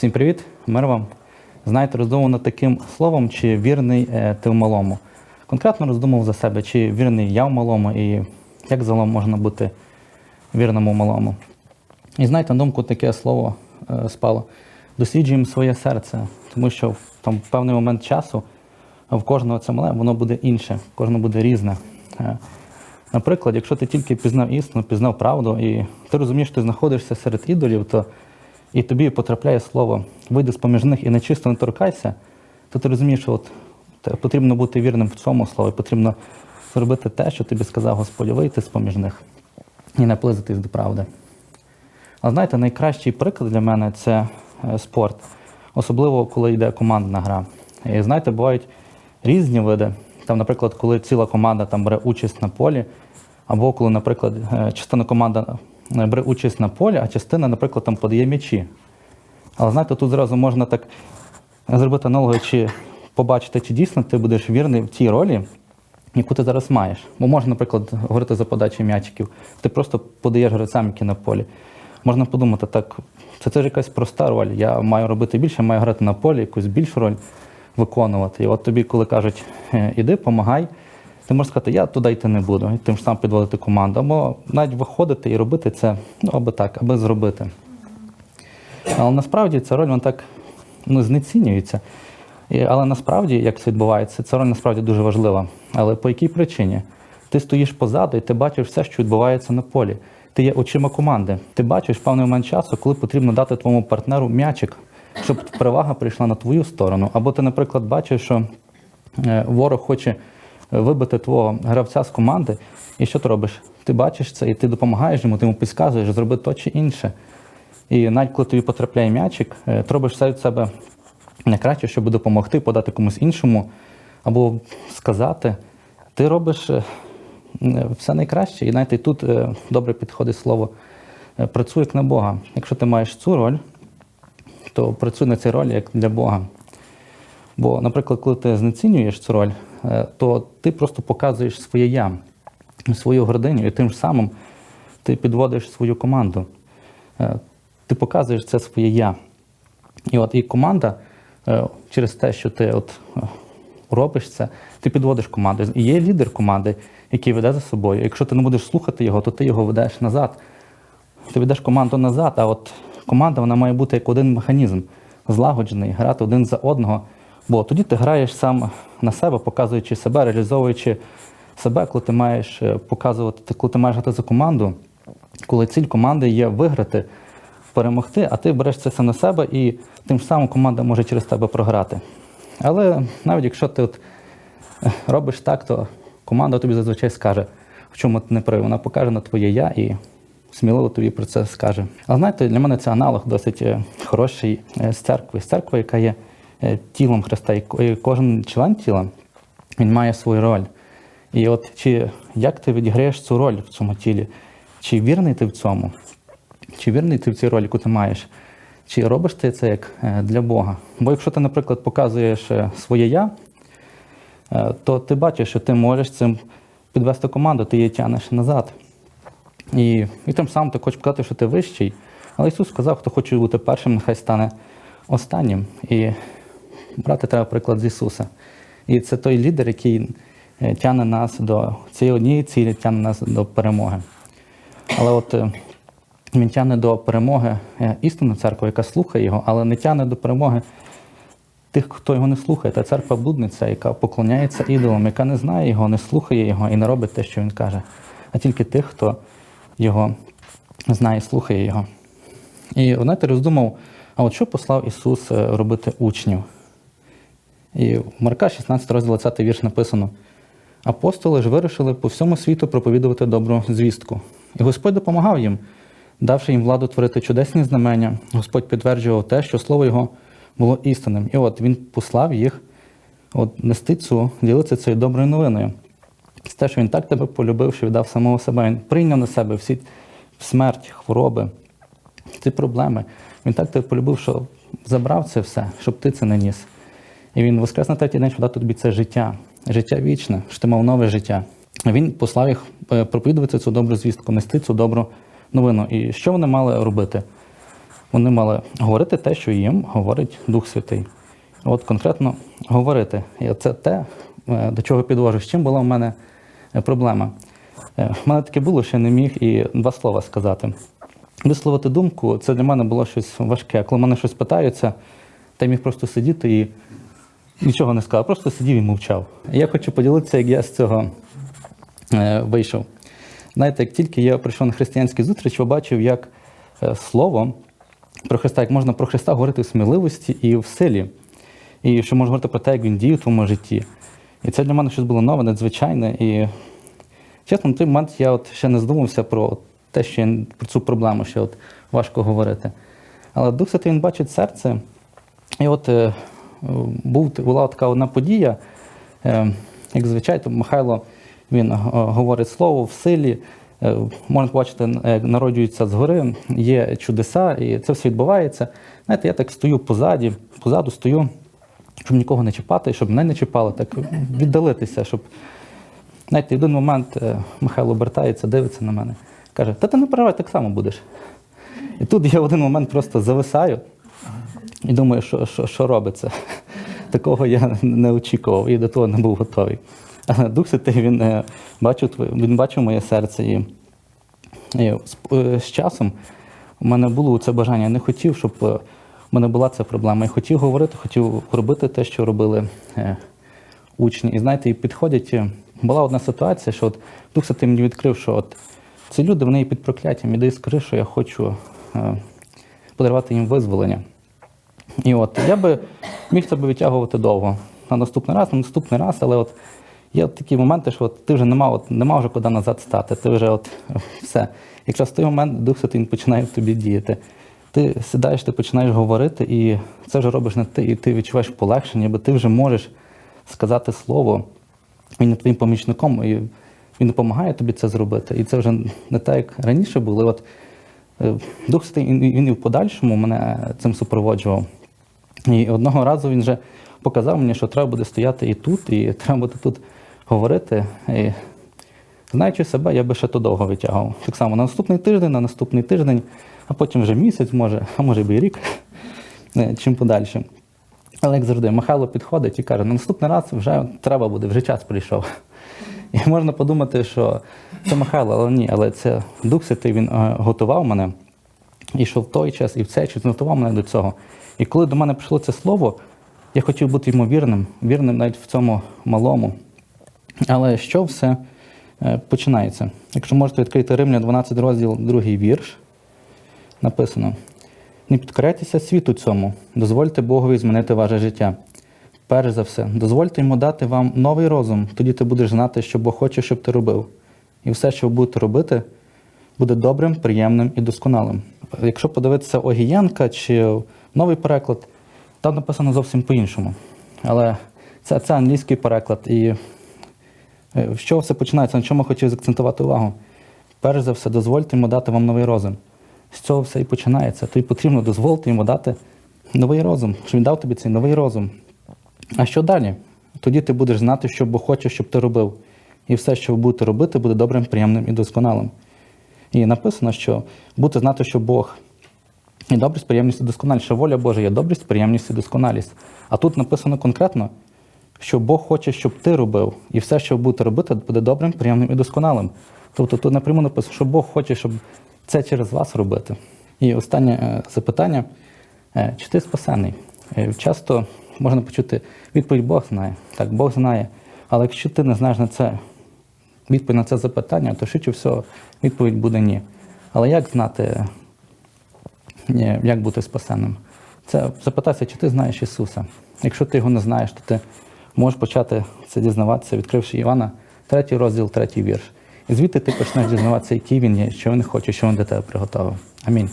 Всім привіт, мир вам. Знаєте, роздумав над таким словом, чи вірний е, ти в малому. Конкретно роздумав за себе, чи вірний я в малому, і як загалом можна бути вірним у малому. І знаєте, на думку таке слово е, спало. Досліджуємо своє серце, тому що в там в певний момент часу в кожного це мале, воно буде інше, в кожного буде різне. Е, Наприклад, якщо ти тільки пізнав істину, пізнав правду, і ти розумієш, що ти знаходишся серед ідолів, то і тобі потрапляє слово вийди з поміж них і нечисто не торкайся, то ти розумієш, що от потрібно бути вірним в цьому слові, потрібно зробити те, що тобі сказав Господь, вийти з поміж них і наблизитись до правди. Але знаєте, найкращий приклад для мене це е, спорт, особливо коли йде командна гра. І знаєте, бувають різні види. Там, наприклад, коли ціла команда там бере участь на полі, або коли, наприклад, е, частина команда бере участь на полі, а частина, наприклад, там подає м'ячі. Але знаєте, тут зразу можна так зробити аналогію, чи побачити, чи дійсно ти будеш вірний в тій ролі, яку ти зараз маєш. Бо можна, наприклад, говорити за подачі м'ячиків. Ти просто подаєш гравцям, які на полі. Можна подумати, так, це, це ж якась проста роль. Я маю робити більше, маю грати на полі, якусь більшу роль виконувати. І от тобі, коли кажуть, «Е, іди, помагай, ти можеш сказати, я туди йти не буду, і тим ж сам підводити команду. Або навіть виходити і робити це, ну, аби так, аби зробити. Але насправді ця роль вона так ну, знецінюється. І, але насправді, як це відбувається, ця роль насправді дуже важлива. Але по якій причині? Ти стоїш позаду і ти бачиш все, що відбувається на полі. Ти є очима команди. Ти бачиш певний момент часу, коли потрібно дати твоєму партнеру м'ячик, щоб перевага прийшла на твою сторону. Або ти, наприклад, бачиш, що е, ворог хоче вибити твого гравця з команди, і що ти робиш? Ти бачиш це і ти допомагаєш йому, ти йому підказуєш, зроби то чи інше. І навіть коли тобі потрапляє м'ячик, е, ти робиш все від себе найкраще, щоб допомогти, подати комусь іншому, або сказати, ти робиш е, все найкраще. І навіть і тут е, добре підходить слово працюй як на Бога. Якщо ти маєш цю роль, то працюй на цій ролі як для Бога. Бо, наприклад, коли ти знецінюєш цю роль, то ти просто показуєш своє я, свою гординю, і тим самим ти підводиш свою команду. Е, Ти показуєш це своє я. І от і команда е, через те, що ти от е, робиш це, ти підводиш команду. І є лідер команди, який веде за собою. Якщо ти не будеш слухати його, то ти його ведеш назад. Ти ведеш команду назад, а от команда вона має бути як один механізм, злагоджений, грати один за одного. Бо тоді ти граєш сам на себе, показуючи себе, реалізовуючи себе, коли ти маєш е, показувати, коли ти маєш грати за команду, коли ціль команди є виграти, перемогти, а ти береш це все на себе, і тим самим команда може через тебе програти. Але навіть якщо ти от е, робиш так, то команда тобі зазвичай скаже, в чому ти не правий. Вона покаже на твоє я і сміливо тобі про це скаже. Але знаєте, для мене це аналог досить е, хороший з церкви. З церкви, яка є тілом Христа, і кожен член тіла він має свою роль. І от чи як ти відіграєш цю роль в цьому тілі? Чи вірний ти в цьому? Чи вірний ти в цій ролі, яку ти маєш? Чи робиш ти це як е, для Бога? Бо якщо ти, наприклад, показуєш е, своє я, е, то ти бачиш, що ти можеш цим підвести команду, ти її тянеш назад. І, і тим самим ти хочеш показати, що ти вищий. Але Ісус сказав, хто хоче бути першим, нехай стане останнім. І брати треба приклад з Ісуса. І це той лідер, який е, тягне нас до цієї однієї цілі, тягне нас до перемоги. Але от е, він тягне до перемоги е, істинну церкву, яка слухає його, але не тягне до перемоги тих, хто його не слухає. Та церква блудниця, яка поклоняється ідолам, яка не знає його, не слухає його і не робить те, що він каже, а тільки тих, хто його знає і слухає його. І знаєте, роздумав, а от що послав Ісус робити учнів? І в Марка 16 розділ 20 вірш написано: Апостоли ж вирішили по всьому світу проповідувати добру звістку. І Господь допомагав їм, давши їм владу творити чудесні знамення. Господь підтверджував те, що слово Його було істинним. І от Він послав їх от, нести цю, ділитися цією доброю новиною. Це те, що він так тебе полюбив, що віддав самого себе. Він прийняв на себе всі смерть, хвороби, ці проблеми. Він так тебе полюбив, що забрав це все, щоб ти це не ніс. І він воскрес на третій день, щоб дати тобі це життя, життя вічне, що ти мав нове життя. Він послав їх е, проповідувати цю добру звістку, нести цю добру новину. І що вони мали робити? вони мали говорити те, що їм говорить Дух Святий. От конкретно говорити. І це те, е, до чого підвожу. З чим була в мене е, проблема. В мене таке було, що я не міг і два слова сказати. Висловити думку це для мене було щось важке. Коли мене щось питаються, та я міг просто сидіти і нічого не сказав, просто сидів і мовчав. Я хочу поділитися, як я з цього е, вийшов. Знаєте, як тільки я прийшов на християнські зустріч, побачив, як е, слово про Христа, як можна про Христа говорити в сміливості і в силі, і що можна говорити про те, як він діє в твоєму житті. І це для мене щось було нове, надзвичайне. І чесно, на той момент я от ще не здумався про те, що я, про цю проблему, що от важко говорити. Але Дух Святий він бачить серце. І от е, був, була така одна подія, е, як звичайно, Михайло він е, говорить слово в силі. Е, Можна побачити, народжується згори, є чудеса, і це все відбувається. Знаєте, я так стою позаді, позаду стою, щоб нікого не чіпати, щоб мене не чіпали, так віддалитися, щоб. Знаєте, один момент Михайло обертається, дивиться на мене, каже: Та ти не переживай, так само будеш. І тут я в один момент просто зависаю і думаю, що, що, що робиться. Такого я не очікував і до того не був готовий. Але Дух Святий, він е, бачив, він бачив моє серце. І, і з, е, з часом у мене було це бажання. Я не хотів, щоб е, в мене була ця проблема. Я хотів говорити, хотів робити те, що робили е, учні. І знаєте, і підходять. е, Була одна ситуація, що от Дух Святий мені відкрив, що от ці люди вони є під прокляттям. Іди скажи, що я хочу е, подарувати їм визволення. І от я би міг це би відтягувати довго. На наступний раз, на наступний раз, але от є от такі моменти, що от ти вже нема, от, нема вже куди назад стати. Ти вже от все. Якраз в той момент Дух Святий починає в тобі діяти. Ти сідаєш, ти починаєш говорити, і це вже робиш не ти, і ти відчуваєш полегшення, бо ти вже можеш сказати слово. Він є твоїм помічником, і він допомагає тобі це зробити. І це вже не так, як раніше було. От, е, Дух Святий, він і в подальшому мене цим супроводжував. І одного разу він вже показав мені, що треба буде стояти і тут, і треба буде тут говорити. І, знаючи себе, я би ще то довго витягував. Так само на наступний тиждень, на наступний тиждень, а потім вже місяць, може, а може би і рік, е, чим подальше. Але як завжди, Михайло підходить і каже, на наступний раз вже треба буде, вже час прийшов. І можна подумати, що це Михайло, але ні, але це Дух Святий, він е, готував мене. І що в той час, і в цей час готував мене до цього. І коли до мене прийшло це слово, я хотів бути йому вірним, вірним навіть в цьому малому. Але що все е, починається? Якщо можете відкрити Римля 12 розділ, другий вірш, написано: не підкоряйтеся світу цьому, дозвольте Богові змінити ваше життя. Перш за все, дозвольте йому дати вам новий розум, тоді ти будеш знати, що Бог хоче, щоб ти робив. І все, що ви будете робити, буде добрим, приємним і досконалим. Якщо подивитися Огієнка чи новий переклад, там написано зовсім по-іншому. Але це, це англійський переклад. І е, з чого все починається? На чому хотів закцентувати увагу? Перш за все, дозвольте йому дати вам новий розум. З цього все і починається. Тобі потрібно дозволити йому дати новий розум, щоб він дав тобі цей новий розум. А що далі? Тоді ти будеш знати, що Бог хоче, щоб ти робив. І все, що ви будете робити, буде добрим, приємним і досконалим. І написано, що будете знати, що Бог і добрість, приємність і досконалість, що воля Божа є добрість, приємність і досконалість. А тут написано конкретно, що Бог хоче, щоб ти робив, і все, що будете робити, буде добрим, приємним і досконалим. Тобто тут напряму написано, що Бог хоче, щоб це через вас робити. І останнє е, запитання: Е, чи ти спасений? Е, Часто можна почути відповідь Бог знає. Так, Бог знає. Але якщо ти не знаєш на це відповідь на це запитання, то швидше всього відповідь буде ні. Але як знати, ні, як бути спасенним? Це запитайся, чи ти знаєш Ісуса. Якщо ти його не знаєш, то ти можеш почати це дізнаватися, відкривши Івана, третій розділ, третій вірш. І звідти ти почнеш дізнаватися, який він є, що він хоче, що він для тебе приготовив. Амінь.